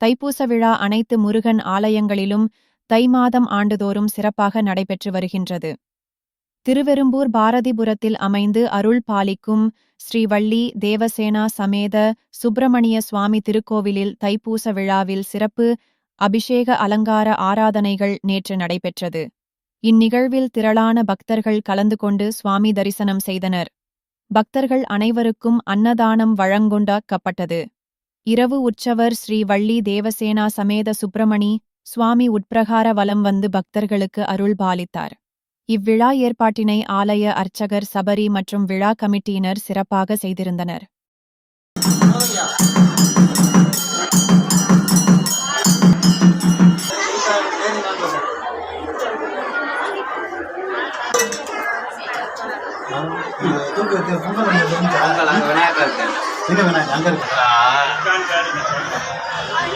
தைப்பூச விழா அனைத்து முருகன் ஆலயங்களிலும் தை மாதம் ஆண்டுதோறும் சிறப்பாக நடைபெற்று வருகின்றது. திருவெரும்பூர் பாரதிபுரத்தில் அமைந்து அருள் பாலிக்கும் ஸ்ரீவள்ளி தேவசேனா சமேத சுப்பிரமணிய சுவாமி திருக்கோவிலில் தைப்பூச விழாவில் சிறப்பு அபிஷேக அலங்கார ஆராதனைகள் நேற்று நடைபெற்றது. இந்நிகழ்வில் திரளான பக்தர்கள் கலந்து கொண்டு சுவாமி தரிசனம் செய்தனர். பக்தர்கள் அனைவருக்கும் அன்னதானம் வழங்குண்டாக்கப்பட்டது. இரவு உற்சவர் ஸ்ரீ வள்ளி தேவசேனா சமேத சுப்பிரமணி சுவாமி உட்பிரகார வலம் வந்து பக்தர்களுக்கு அருள் பாலித்தார். இவ்விழா ஏற்பாட்டினை ஆலய அர்ச்சகர் சபரி மற்றும் விழா கமிட்டியினர் சிறப்பாக செய்திருந்தனர். பொங்கல் பொங்கல் அங்க விநாயகர் இருக்கு. Kan 面